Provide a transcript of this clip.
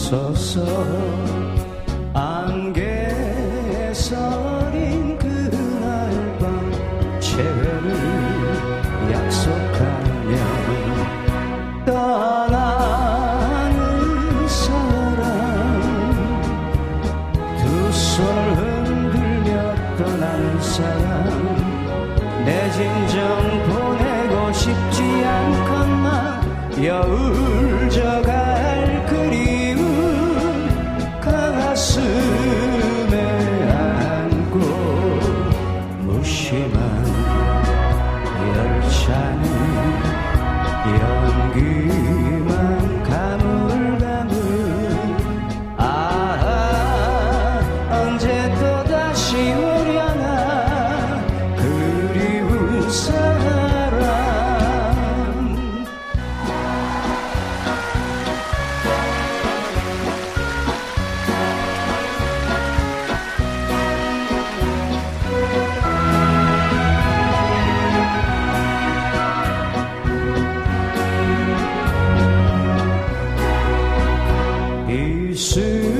씻어서 안개 서린 그날 밤 재회를 약속하며 떠나는 사람 두 손을 흔들며 떠나는 사람 내 진정 보내고 싶지 여울 져갈 그리움 가슴에 안고 무심한 열차는 연기만 이